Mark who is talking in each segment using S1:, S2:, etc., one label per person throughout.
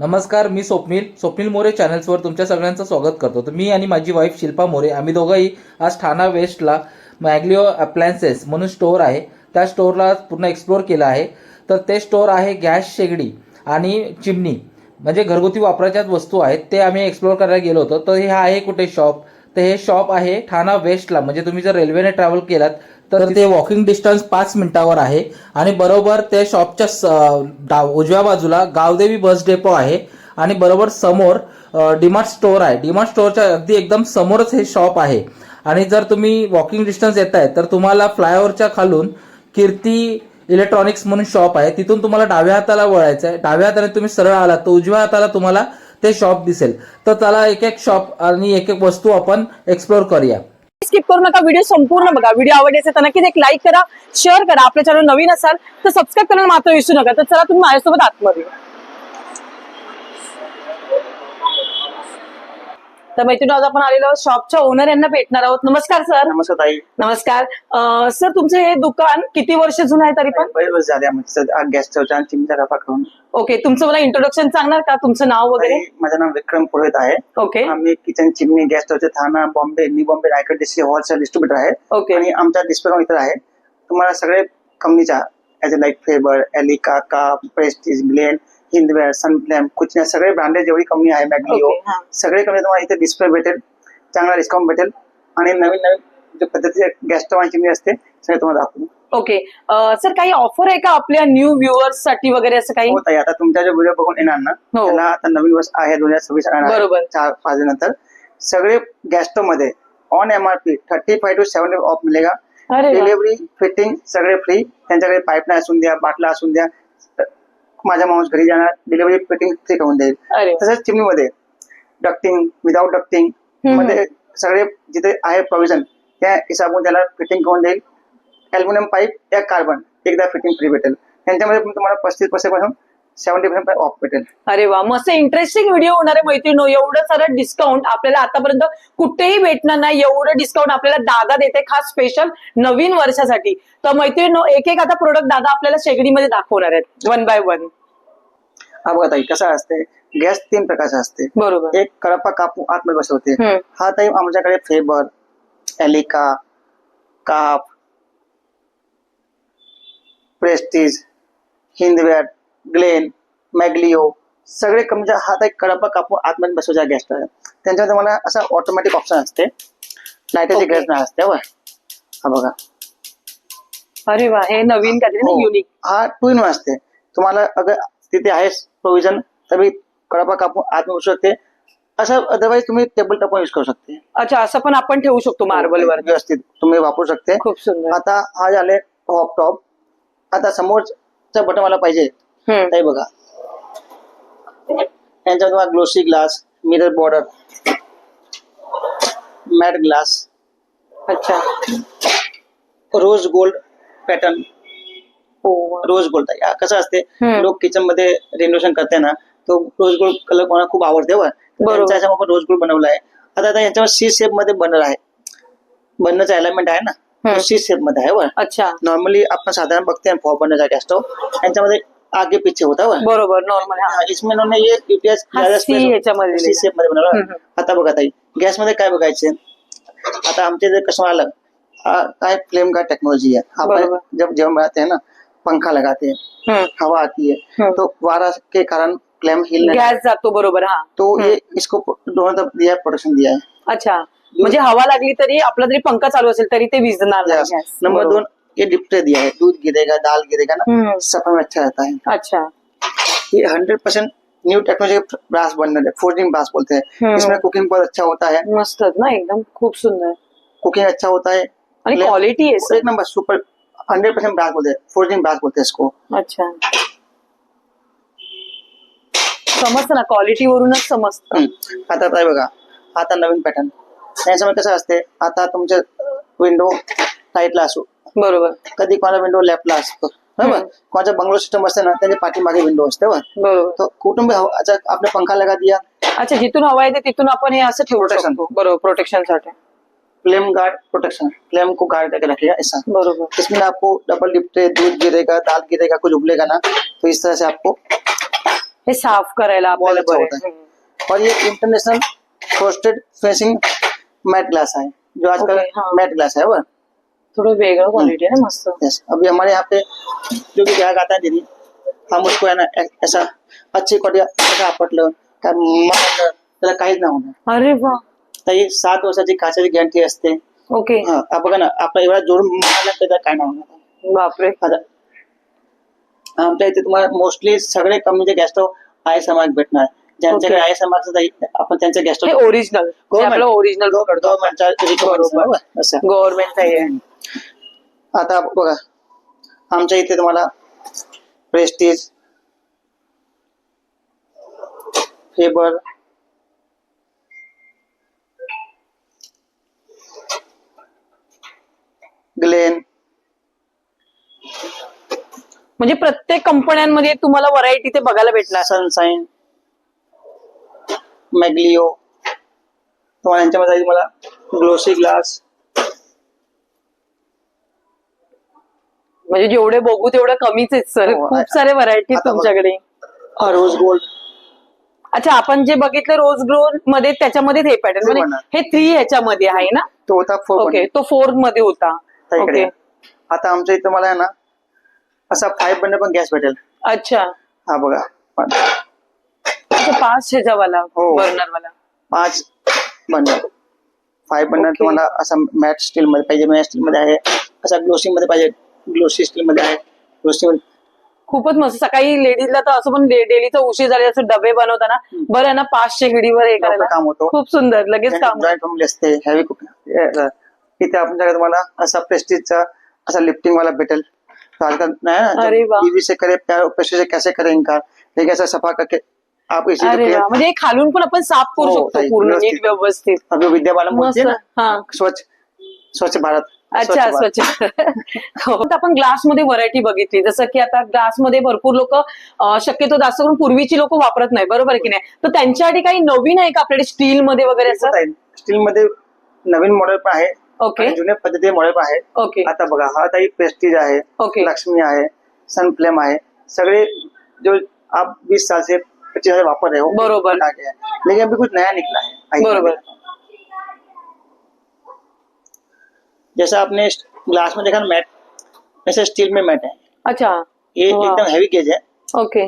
S1: नमस्कार मी स्वप्नील. स्वप्नील मोरे चॅनल्सवर तुमच्या सगळ्यांचं स्वागत करतो. तर मी आणि माझी वाईफ शिल्पा मोरे आम्ही दोघंही आज ठाणा वेस्टला मॅग्लिओ अप्लायन्सेस म्हणून स्टोअर आहे. त्या स्टोअरला पूर्ण एक्सप्लोअर केलं आहे. तर ते स्टोअर आहे गॅस शेगडी आणि चिमणी. म्हणजे घरगुती वापराच्याच वस्तू आहेत ते आम्ही एक्सप्लोअर करायला गेलो होतो. तर हे आहे कुठे शॉप तर हे शॉप आहे ठाणा वेस्टला म्हणजे तुम्ही जर रेल्वेने ट्रॅव्हल केलात तर ते वॉकिंग डिस्टन्स पाच मिनिटावर आहे. आणि बरोबर त्या शॉपच्या उजव्या बाजूला गावदेवी बस डेपो आहे. आणि बरोबर समोर डीमार्ट स्टोअर आहे. डीमार्ट स्टोअरच्या अगदी एकदम समोरच हे शॉप आहे. आणि जर तुम्ही वॉकिंग डिस्टन्स येत आहे तर तुम्हाला फ्लायओव्हरच्या खालून कीर्ती इलेक्ट्रॉनिक्स म्हणून शॉप आहे. तिथून तुम्हाला डाव्या हाताला वळायचं आहे डाव्या हाताने तुम्ही सरळ आलात तर उजव्या हाताला तुम्हाला ते शॉप दिसेल. तर चला एक एक शॉप आणि एक एक वस्तू आपण एक्सप्लोअर करूया.
S2: स्किप करू नका. व्हिडिओ संपूर्ण बघा. व्हिडिओ आवडले असेल तर नक्कीच एक लाईक करा शेअर करा. आपल्या चॅनल नवीन असाल तर सबस्क्राईब करायला मात्र विसरू नका. तर चला तुम्ही माझ्यासोबत आतमध्ये तर मैत्रिणी आज आपण आलेलो शॉपच्या ओनर यांना भेटणार आहोत. नमस्कार सर
S3: नमस्कार ताई.
S2: नमस्कार. अं, सर तुमचं हे दुकान किती वर्ष जुनं आहे तरी पण?
S3: बरेच वर्ष झाले आमच्या गॅस आणि डबा करून.
S2: ओके तुमचं मला इंट्रोडक्शन सांगणार का? तुमचं नाव वगैरे?
S3: ताई, माझं नाव विक्रम पुरोहित आहे.
S2: ओके.
S3: आम्ही किचन चिमणी gas स्टोवचे Thane Bombay new Bombay Raigad district wholesale distributor आहे.
S2: ओके.
S3: आणि आमचा डिस्प्ले इथं आहे. तुम्हाला सगळे कंपनीच्या as a like Faber Elica का प्रेस्टीज ग्लेन हिंदवेअर सनफ्लॅम कुचन्या सगळे ब्रँडेड जेवढी कंपनी आहे मॅग्लिओ
S2: ओके, हा.
S3: सगळे कंपनी तुम्हाला इथे डिस्प्ले भेटेल चांगला डिस्काउंट भेटेल आणि नवीन नवीन जे पद्धतीचे गॅस चिमणी असते सगळे तुम्हाला दाखवू
S2: ओके सर काही ऑफर आहे का आपल्या न्यू व्ह्युअर्ससाठी वगैरे असं काही?
S3: हो ताई आता तुमच्या जो व्हिडिओ बघून येणार ना
S2: हो.
S3: त्याला आता नवीन वर्ष आहे दोन हजार सव्वीस
S2: बरोबर.
S3: चार पाच नंतर सगळे गॅस्टो मध्ये on MRP thirty five to seventy off मिळेगा
S2: अरे वा.
S3: डिलिव्हरी फिटिंग सगळे फ्री त्यांच्याकडे पाईपलाईन असून द्या बाटला असून द्या. माझा माणूस घरी जाणार डिलिव्हरी करून देईल
S2: अरे वा.
S3: तसंच चिमणीमध्ये डक्टिंग विदाउट डक्टिंग. मध्ये सगळे जिथे आहे प्रोव्हिजन त्या हिसाबून त्याला फिटिंग करून देईल अल्युमिनियम पाईप या कार्बन एकदा फिटिंग फ्री भेटेल त्यांच्यामध्ये पण तुम्हाला पस्तीस पर्सेंटपासून सेव्हन्टी पर्सेंट ऑफ भेटेल.
S2: अरे वा मस्त इंटरेस्टिंग व्हिडिओ होणार आहे मैत्रिणी एवढं सारं डिस्काउंट आपल्याला आतापर्यंत कुठेही भेटणार नाही. एवढं डिस्काउंट आपल्याला दादा देते खास स्पेशल नवीन वर्षासाठी. तर मैत्रिणी एक एक आता प्रोडक्ट दादा आपल्याला शेगडीमध्ये दाखवणार आहेत. वन बाय वन
S3: हा बघा ताई कसा असते? गॅस तीन प्रकारचा असते.
S2: बरोबर.
S3: एक कळपा कापू आतमध्ये बसवते. हा ताई आमच्याकडे फेबर एलिका काप प्रेस्टीज हिंदवेअर ग्लेन मॅग्लिओ सगळे हा ताई कळपा कापू आतमध्ये बसवायचा गॅस त्यांच्यामध्ये मला असा ऑटोमॅटिक ऑप्शन असते.
S2: Okay.
S3: गॅस नाही असते बघा हा बघा.
S2: अरे वा हे नवीन काहीतरी ना
S3: हो.
S2: युनिक
S3: हा टू इन असते. तुम्हाला अगर तिथे आहे प्रोव्हिजन तरी कळपा कापून आत बसू शकते. असं अदरवाईज तुम्ही टेबल टॉप युज करू शकते.
S2: अच्छा असं पण आपण ठेवू शकतो मार्बल वर.
S3: व्यवस्थित. तुम्ही वापरू शकते.
S2: खूप सुंदर.
S3: आता हा झाले टॉप टॉप आता समोरचं बटन मला पाहिजे. बघा. यांच्यात तुम्हाला glossy glass mirror border matte glass
S2: अच्छा.
S3: रोज गोल्ड पॅटर्न
S2: हो
S3: रोज गोल्ड कसं असते?
S2: हम्म.
S3: लोक किचन मध्ये रेनोव्हेशन करते ना तो रोज गोल्ड कलर कोणाला खूप आवडते रोज गोल्ड बनवला आहे आता आता याच्यावर सी शेप मध्ये बनर आहे. बनण्याचा एलिमेंट आहे ना. सी शेप मध्ये आहे बरं.
S2: अच्छा.
S3: नॉर्मली आपण साधारण बघते फॉर बनण्याचा गॅस यांच्यामध्ये आगे पीछे होता बरं
S2: बरोबर नॉर्मल हा
S3: हाँ, इसमें उन्होंने ये यूपीएस
S2: हा, C ह्याच्यामध्ये
S3: सी
S2: लिहिलं.
S3: शेपमध्ये बनवला
S2: हम्म.
S3: आता बघा ताई गॅसमध्ये काय बघायचे आता आमचे जे कस्टमर आलं हा काय फ्लेम का टेक्नोलॉजी है
S2: बरोबर.
S3: अपन जब बनाते हैं ना पंखा लगाते हैं
S2: हम्म.
S3: हवा आती है
S2: हम्म.
S3: तो वारा के कारण फ्लेम हिल नहीं
S2: गॅस जातो बरोबर हा
S3: तो ये इसको दोनों तरफ दिया है प्रोटेक्शन दिया है
S2: अच्छा म्हणजे हवा लागली तरी आपला जरी पंखा चालू असेल तरी ते विझणार नाही
S3: Yes.
S2: गॅस.
S3: नंबर
S2: बरोबर.
S3: दोन ये डिप्टे दिया है। दूध गिरेगा दाल गिरेगा ना
S2: हम्म.
S3: सफ़र में अच्छा रहता है।
S2: अच्छा।
S3: ये hundred percent new technology brass बन रहे फोर्जिंग ब्रास बोलते
S2: हम्म.
S3: हैं इसमें कुकिंग बहुत अच्छा होता है।
S2: मस्तच ना एकदम खूप सुंदर।
S3: कुकिंग अच्छा होता है।
S2: क्वालिटी आहे
S3: एक number super hundred percent brass बोलते हैं। फोर्जिंग ब्रास बोलते हैं इसको।
S2: अच्छा। समजतं ना क्वालिटी वरूनच समजतं
S3: हम्म. आता हे बघा। आता नवीन पॅटर्न याच्यामध्ये कसं असते? आता तुमचे विंडो टाईटला असो.
S2: बरोबर.
S3: कधी कोणाला विंडो लेफ्टला असतो. बरोबर. कोणाचा बंगलो सिस्टम असते ना त्यांच्या पाठीमागे विंडो असते बरोबर? तो कुटुंब अच्छा, पंखा लगा दिया
S2: अच्छा जिथून हवा येते तिथून आपण हे असं ठेवू. शकतो. बरोबर प्रोटेक्शन साठी.
S3: फ्लेम गार्ड प्रोटेक्शन फ्लेम को गार्ड करके रखिएगा ऐसा.
S2: बरोबर.
S3: इसमें आपको डबल डिप्टे दूध गिरेगा दाल गिरेगा कुछ उबलेगा ना तो इस तरह से आपको
S2: हे साफ़ करायला आपल्याला
S3: होता है और ये international frosted facing matte glass है जो आजकल। मैट ग्लास है वो
S2: थोडं वेगळं क्वालिटी आहे ना मस्त.
S3: यस अभी हमारे यहाँ पे जो भी ग्राहक आता है दीदी हम उसको है ना ऐसा अच्छी क्वालिटी आपटलं काय मारलं त्याला काहीच नाही होणार.
S2: अरे वा
S3: ही सात वर्षाची काचाची गॅरंटी असते.
S2: ओके.
S3: हा बघा ना आपण एवढा जोडून मारला तर काय नाही होणार.
S2: बापरे.
S3: आता आमच्या इथे तुम्हाला मोस्टली सगळे कंपनीचे गॅस स्टोव आय समाज भेटणार. ज्यांच्याकडे
S2: Okay.
S3: आय समाज आपण त्यांचे गॅस स्टोव
S2: ओरिजिनल आपलं ओरिजिनल पकडतो
S3: गव्हर्नमेंटच्या असं.
S2: गव्हर्नमेंट आहे.
S3: आता बघा. आमच्या इथे तुम्हाला प्रेस्टीज फेबर ग्लेन
S2: म्हणजे प्रत्येक कंपन्यांमध्ये तुम्हाला व्हरायटी ते बघायला भेटणार.
S3: सनसाईन मॅग्लिओ. तुम्हाला यांच्यामध्ये जाईल मला ग्लोसी ग्लास.
S2: म्हणजे जेवढे बघू तेवढं कमीच आहेत सर.
S3: हो,
S2: खूप सारे व्हरायटी
S3: आता बघ.
S2: तुमच्याकडे.
S3: रोज गोल्ड
S2: अच्छा आपण जे बघितलं रोज ग्रोनमध्ये त्याच्यामध्ये हे पॅटर्न म्हणजे. हे थ्री ह्याच्यामध्ये आहे ना?
S3: तो होता फोर
S2: ओके तो फोरमध्ये होता.
S3: इकडे.
S2: ओके
S3: आता आमच्या इथं मला आहे ना असा फाईव्ह बंड पण गॅस भेटेल
S2: अच्छा.
S3: हा बघा. पण
S2: पाच ह्याच्यावाला
S3: हो.
S2: बर्नर वाला
S3: पाच फाईव्ह बंडल
S2: Okay.
S3: तुम्हाला असा मॅट स्टील मध्ये पाहिजे. मॅट स्टील मध्ये आहे. असा ग्लोसी मध्ये पाहिजे. ग्लोसी स्टील मध्ये आहे. ग्लोसी मध्ये
S2: खूपच मस्त. सकाळी लेडीजला तर असं पण डेलीचा उशीर झाले असं डबे बनवताना. बरं आहे ना पाचशे हिडीवर हे करायला.
S3: काम होतो.
S2: खूप सुंदर. लगेच काम
S3: जॉईंट फॅमिली असते. हेवी इथे आपल्याकडे तुम्हाला असा प्रेस्टीजचा असा लिफ्टिंग वाला भेटेल. तो आजकल
S2: अरे.
S3: बीवी से करे प्यार प्रेस्टीज से कैसे करे इनका? ये कैसे सफा करके
S2: अरे वा म्हणजे खालून पण आपण साफ करू
S3: हो,
S2: शकतो
S3: ताई,
S2: पूर्ण
S3: व्यवस्थित.
S2: नीट व्यवस्थित.
S3: अभी विद्या बालन बोलते
S2: मस्त
S3: हैं ना
S2: हा.
S3: स्वच्छ स्वच्छ भारत
S2: अच्छा
S3: भारत.
S2: स्वच्छ. हो. आता आपण ग्लासमध्ये व्हरायटी बघितली. जसं की आता ग्लासमध्ये भरपूर लोक शक्यतो जास्त करून पूर्वीची लोक वापरत नाही. बरोबर आहे की नाही? तर त्यांच्यासाठी काही नवीन आहे का आपल्याकडे स्टील मध्ये वगैरे असं?
S3: स्टील मध्ये नवीन मॉडेल पण आहे.
S2: ओके.
S3: आणि जुन्या पद्धतीचे मॉडेल पण आहे.
S2: ओके.
S3: आता बघा हा ताई प्रेस्टीज आहे.
S2: ओके.
S3: लक्ष्मी है सनफ्लेम है सगळे जो आप 20 साल से पच्चीस साल वापर रहे हो
S2: बरोबर.
S3: के है। लेकिन अभी कुछ नया निकला है
S2: बरोबर.
S3: हूँ। जैसा आपने ग्लास में देखा मैट ऐसे स्टील में मैट है।
S2: अच्छा।
S3: ये एकदम हैवी गेज है।
S2: ओके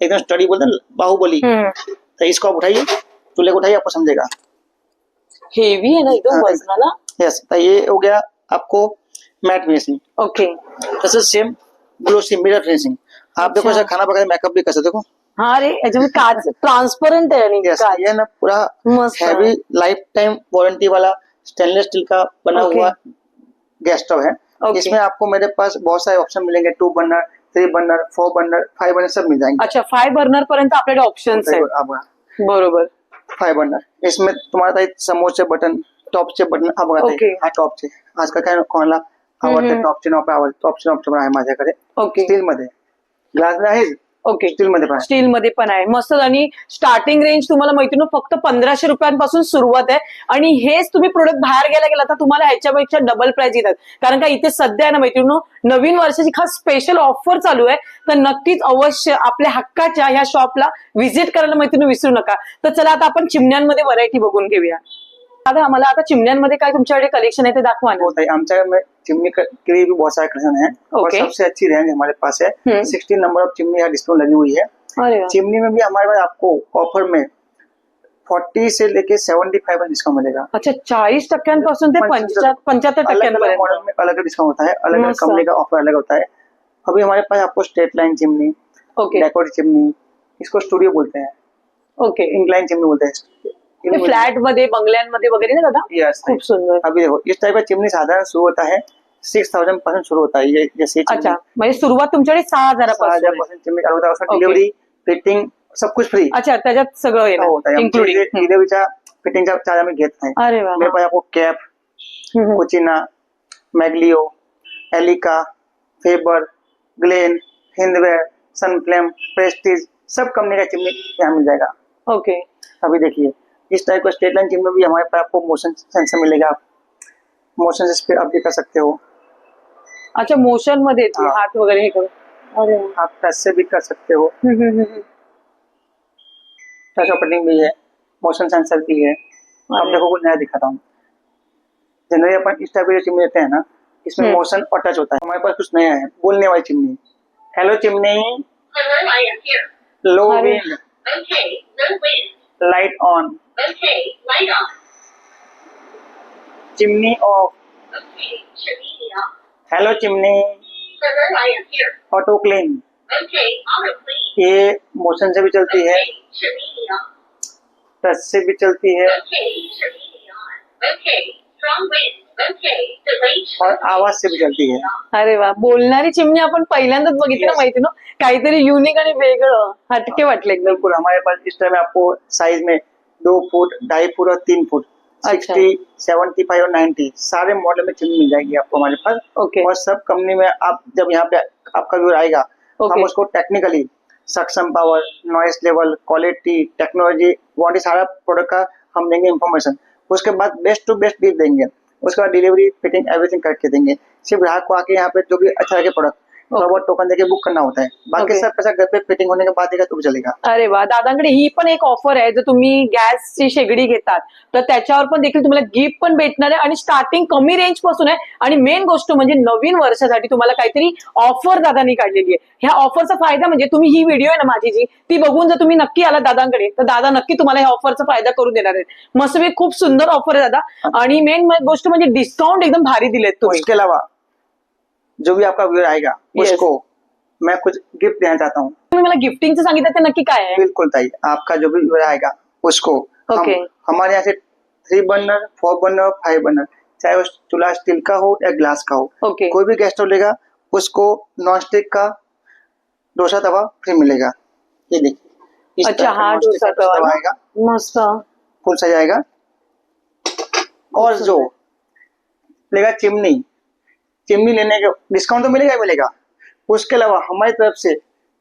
S3: एकदम स्टडी बोलते हैं बाहुबली।
S2: हम्म.
S3: तो इसको आप उठाइए चूल्हे को उठाइए आपको समझेगा।
S2: हेवी आहे ना एकदम
S3: हाँ, यस तो ये हो गया आपको matte finishing
S2: okay
S3: same glossy mirror finishing आप देखो
S2: अच्छा.
S3: खाना पकाने मेकअप भी कर सकते हो
S2: हा रे याच्यामध्ये काच आहे आणि
S3: यस
S2: काच
S3: ये ना पूरा हैवी लाइफ टाइम वारंटी वाला स्टेनलेस स्टील का बना
S2: Okay.
S3: हुआ गैस स्टोव है।
S2: Okay.
S3: इसमें आपको मेरे पास बहुत सारे ऑप्शन मिलेंगे two burner three burner four burner five burner सब मिल जाएँगे।
S2: अच्छा फाय बर्नर पर्यंत आपल्याकडे ऑप्शन्स आहेत
S3: आप
S2: बरोबर।
S3: फाइव बर्नर इसमें तुम्हाला काही समोरचे बटन टॉपचे बटन हा। बघा. हा टॉपचे आजकाल काय कोणाला आवडते. टॉपचे नॉप आवडते टॉपचे पण आहे माझ्याकडे
S2: ओके
S3: स्टील मध्ये। ग्लास मध्ये आहे
S2: ओके
S3: स्टील मध्ये पण आहे.
S2: स्टील मध्ये पण आहे. मस्त. आणि स्टार्टिंग रेंज तुम्हाला माहिती ना फक्त पंधराशे रुपयांपासून सुरुवात आहे. आणि हेच तुम्ही प्रोडक्ट बाहेर गेला गेला तर तुम्हाला ह्याच्यापेक्षा डबल प्राइस येतात. कारण का इथे सध्या आहे ना मैत्रिणी नवीन वर्षाची खास स्पेशल ऑफर चालू आहे. तर नक्कीच अवश्य आपल्या हक्काच्या ह्या शॉपला व्हिजिट करायला मैत्रिणी विसरू नका. तर चला आता आपण चिमण्यांमध्ये व्हरायटी बघून घेऊया. आता आम्हाला आता चिमण्यांमध्ये काय तुमच्याकडे कलेक्शन आहे ते दाखवा ना.
S3: होता है आमच्या में चिमनी का- के लिए भी बहुत सारे कलेक्शन है और
S2: Okay.
S3: सबसे अच्छी रेंज हमारे पास है। सिक्सटीन नंबर ऑफ़ चिमनी यहाँ डिस्प्ले लगी हुई है.
S2: अरे वा.
S3: चिमनी में भी हमारे पास आपको ऑफ़र में फोर्टी से लेके सेवेंटी फाइव डिस्काउंट मिलेगा.
S2: अच्छा चाळीस टक्क्यांपासून ते पंचा पंच्याहत्तर
S3: अलग अलग मॉडल में अलग अलग डिस्काउंट होता है. अलग अलग
S2: मस्त।
S3: कंपनी का ऑफ़र अलग होता है. अभी हमारे पास आपको straight line chimney
S2: okay
S3: backward chimney इसको स्टूडियो बोलते हैं.
S2: ओके
S3: इंक्लाइन चिमनी बोलते हैं.
S2: फ्लॅट मध्ये बंगल्यांमध्ये वगैरे ना दादा?
S3: यस
S2: खूप सुंदर.
S3: अभी देखो इस टाइप का चिमनी साधारण शुरू होता है सिक्स थाउज़ेंड परसेंट शुरू होता है जैसे
S2: अच्छा. म्हणजे सुरुवात तुमच्याकडे सहा
S3: सहा हज़ार
S2: आहे.
S3: पर्सेंट चिमनी चालू होता उसका डिलीवरी फिटिंग सब कुछ फ्री
S2: अच्छा त्याच्यात सगळं
S3: होता
S2: येणार
S3: है फिटिंगचा चार्ज आम्ही घेत नाही.
S2: अरे
S3: मेरे पास आपको कैप
S2: हम्म, हम्म.
S3: कोचिना मैग्लियो Elica Faber Glenn Hindware Sunflame Prestige सब कंपनी का चिमनी यहाँ मिल जाएगा।
S2: ओके
S3: अभी देखिए। इस टाइप का स्ट्रेट लाइन चिमनी भी हमारे पास आपको मोशन सेंसर मिलेगा आप मोशन से स्पीड अप भी कर सकते हो।
S2: अच्छा मोशन मध्ये येते,
S3: हा.
S2: हात वगैरे हे अरे
S3: आप टच से भी कर सकते हो।
S2: हम्म, हम्म, हम्म.
S3: टच ऑपरेटिंग भी है मोशन सेंसर भी है। अब देखो कुछ नया दिखाता हूँ। जनरली अपन इस टाइप की जो चिमनी लेते हैं ना इसमें
S2: हम्म।
S3: मोशन और टच होता है। हमारे पास कुछ नया है बोलने वाली chimney hello chimney. Low wind. Light on
S4: Okay, light on.
S3: Chimney off
S4: Okay, chimney off.
S3: चिमनी
S4: I am here. Okay, auto clean.
S3: ये मोशन से भी चलती है
S4: Okay, chimney off.
S3: टच से भी चलती है
S4: Okay, chimney on. Okay, strong wind.
S3: और आवाज़ से भी चलती है
S2: अरे वा बोलणारी चिमणी आपण पहिल्यांदाच बघितली ना
S3: Yes.
S2: माहिती ना काहीतरी युनिक आणि वेगळं हटके वाटले एकदम
S3: बिल्कुल हमारे पास इस टाइम आपको साइज़ में दो फुट ढाई फुट और तीन फुट।
S2: अच्छा।
S3: सिक्सटी सेवेंटी फाइव और नाइन्टी सारे मॉडल में चिमनी मिल जाएगी आपको हमारे पास।
S2: ओके।
S3: और सब कंपनी में आप जब यहाँ पे आपका व्यूअर आएगा। हम उसको technically suction power noise level quality technology warranty सारा प्रोडक्ट का हम देंगे इन्फॉर्मेशन उसके बाद बेस्ट टू बेस्ट डील देंगे। उसके बाद डिलीवरी फिटिंग एवरीथिंग करके देंगे। सिर्फ़ ग्राहक को आके यहाँ पे जो भी अच्छा लगे प्रोडक्ट थोड़ा बहुत टोकन देके बुक करना होता है बाकी। सब पैसा घर पे फिटिंग होने के बाद देगा तो चलेगा
S2: अरे वा दादांकडे ही पण एक ऑफर आहे. जर तुम्ही गॅसची शेगडी घेतात तर त्याच्यावर पण देखील तुम्हाला गिफ्ट पण भेटणार आहे आणि स्टार्टिंग कमी रेंजपासून आहे. आणि मेन गोष्ट म्हणजे नवीन वर्षासाठी तुम्हाला काहीतरी ऑफर दादांनी काढलेली आहे. ह्या ऑफरचा फायदा म्हणजे तुम्ही ही व्हिडिओ आहे ना माझी जी ती बघून जर तुम्ही नक्की आला दादांकडे तर दादा नक्की तुम्हाला ह्या ऑफरचा फायदा करून देणार आहेत. मस्त खूप सुंदर ऑफर आहे दादा. आणि मेन गोष्ट म्हणजे डिस्काउंट एकदम भारी दिलेत तुम्ही.
S3: अलावा जो भी आपका व्यूअर आएगा
S2: Yes.
S3: उसको मैं कुछ गिफ्ट देना चाहता हूँ।
S2: तुम्ही मला गिफ्टिंगचं सांगितलं ते नक्की काय आहे?
S3: बिल्कुल ताई आपका जो भी व्यूअर आएगा उसको हम हमारे यहाँ से three burner four burner five burner चाहे वो चूल्हा स्टील का हो या ग्लास का हो
S2: ओके
S3: कोई भी गेस्ट लेगा उसको नॉन स्टिक का डोसा तवा फ्री मिलेगा। ये देखिए इस
S2: अच्छा
S3: तरह का
S2: हा
S3: non-stick
S2: डोसा
S3: का
S2: तवा। ना?
S3: आएगा।
S2: मस्त।
S3: फुल सज आएगा और जो लेगा चिमनी चिमनी लेने के डिस्काउंट तो मिलेगा ही मिलेगा। उसके अलावा हमारी तरफ़ से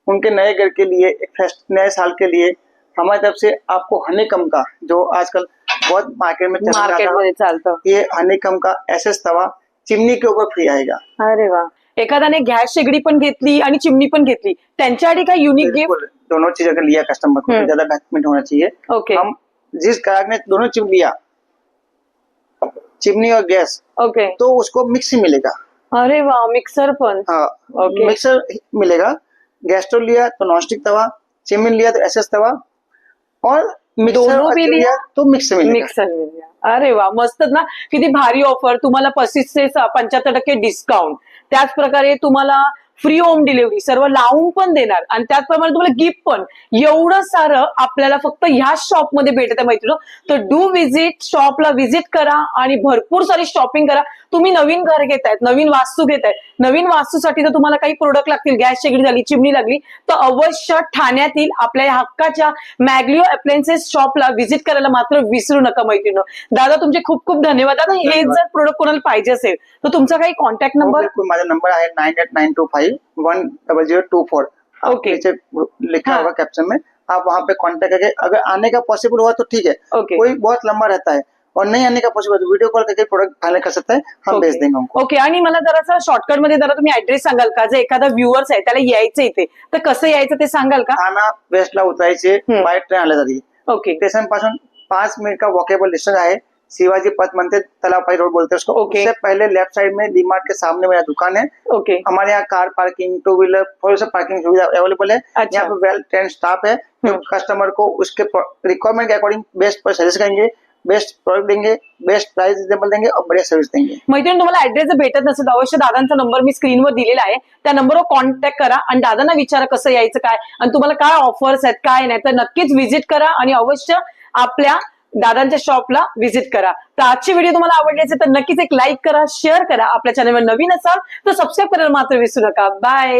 S3: उनके नए घर के लिए एक फेस्ट नए साल के लिए हमारी तरफ़ से आपको हनीकम का जो आजकल बहुत मार्केट में चल रहा था
S2: चालतं
S3: ये हनीकम का एसएस तवा चिमनी के ऊपर फ्री आएगा।
S2: अरे वा एखाद्याने गॅस शेगडी पण घेतली आणि चिमणी पण घेतली. त्यांच्यासाठी काय युनिक गिफ्ट
S3: दोनों चीज़ अगर लिया कस्टमर को
S2: हम्म।
S3: तो ज़्यादा बेनिफिट होना चाहिए।
S2: ओके
S3: हम जिस ग्राहक ने दोनों चिम लिया चिमनी और गैस
S2: ओके
S3: तो उसको मिक्सी मिलेगा।
S2: अरे वाह मिक्सर पण
S3: हाँ। मिक्सर मिलेगा गैस्ट्रोल लिया तो नॉनस्टिक तवा चिमिन लिया तो एसएस तवा और
S2: दोनों भी लिया?
S3: तो मिक्सर मिलेगा
S2: मिक्सर मिळाला. अरे वा मस्त ना किती भारी ऑफ़र तुम्हाला पस्तीस ते पंच्याहत्तर टक्के डिस्काउंट त्याच प्रकारे तुम्हाला फ्री होम डिलिव्हरी सर्व लावून पण देणार. आणि त्याचप्रमाणे तुम्हाला गिफ्ट पण. एवढं सारं आपल्याला फक्त ह्या शॉपमध्ये भेटत आहे माहिती तर डू विजिट शॉपला व्हिजिट करा आणि भरपूर सारी शॉपिंग करा. तुम्ही नवीन घर घेतायत नवीन वास्तू घेतायत. नवीन वास्तूसाठी जर तुम्हाला काही प्रोडक्ट लागतील गॅस शेगडी झाली चिमणी लागली तर अवश्य ठाण्यातील आपल्या या हक्काच्या मॅग्लिओ अप्लायन्सेस शॉपला व्हिजिट करायला मात्र विसरू नका मैत्रिणी दादा तुमचे खूप खूप धन्यवाद. दादा हे. जर प्रोडक्ट कोणाला पाहिजे असेल तर तुमचा काही कॉन्टॅक्ट
S3: वो
S2: नंबर
S3: माझा नंबर है nine eight nine two one double zero two four
S2: okay.
S3: नीचे लिखा
S2: हाँ।
S3: होगा कैप्शन में आप वहाँ पे कांटेक्ट करके अगर आने का पॉसिबल हुआ तो ठीक है।
S2: ओके
S3: कोई बहुत लंबा रहता है और नहीं आने का पॉसिबल वीडियो कॉल करके प्रोडक्ट फाइनल कर सकता है हम भेज देंगे उनको।
S2: ओके आणि मला जरा शॉर्टकट मध्ये जरा तुम्ही ऍड्रेस सांगाल का? जर एखादा व्ह्युअर्स आहे त्याला यायचं इथे तर कसं यायचं ते सांगाल का?
S3: ठाणा वेस्टला उतरायचे
S2: हम्म.
S3: बाय ट्रेन आल्या जाते
S2: ओके
S3: स्टेशन पासून पाच मिनट का वॉकेबल डिस्टन्स है शिवाजी पथ म्हणते तलावपाई रोड बोलते हैं उसको।
S2: ओके।
S3: उससे पहले लेफ्ट साइड में डीमार्ट के सामने मेरा दुकान है।
S2: ओके
S3: हमारे यहाँ कार पार्किंग टू व्हीलर थोड़ी सा पार्किंग सुविधा अवेलेबल है।
S2: अच्छा।
S3: यहाँ पे वेल ट्रेन स्टाफ है। जो
S2: हम्म।
S3: कस्टमर को उसके रिक्वायरमेंट के अकॉर्डिंग बेस्ट सर्विस करेंगे बेस्ट प्रोडक्ट देंगे बेस्ट प्राइस रिजनेबल देंगे और बढ़िया सर्विस देंगे।
S2: मैत्रिणी तुम्हाला ऍड्रेस जर भेटत नसेल अवश्य दादांचा नंबर मी स्क्रीनवर दिलेला आहे. त्या नंबरवर कॉन्टॅक्ट करा आणि दादांना विचारा कसं यायचं काय. आणि तुम्हाला काय ऑफर्स आहेत काय नाही तर नक्कीच व्हिजिट करा आणि अवश्य आपल्या दादांच्या शॉपला व्हिजिट करा. तर आजची व्हिडिओ तुम्हाला आवडली असेल तर नक्कीच एक लाईक करा शेअर करा. आपल्या चॅनलवर नवीन असाल तर सबस्क्राईब करायला मात्र विसरू नका. बाय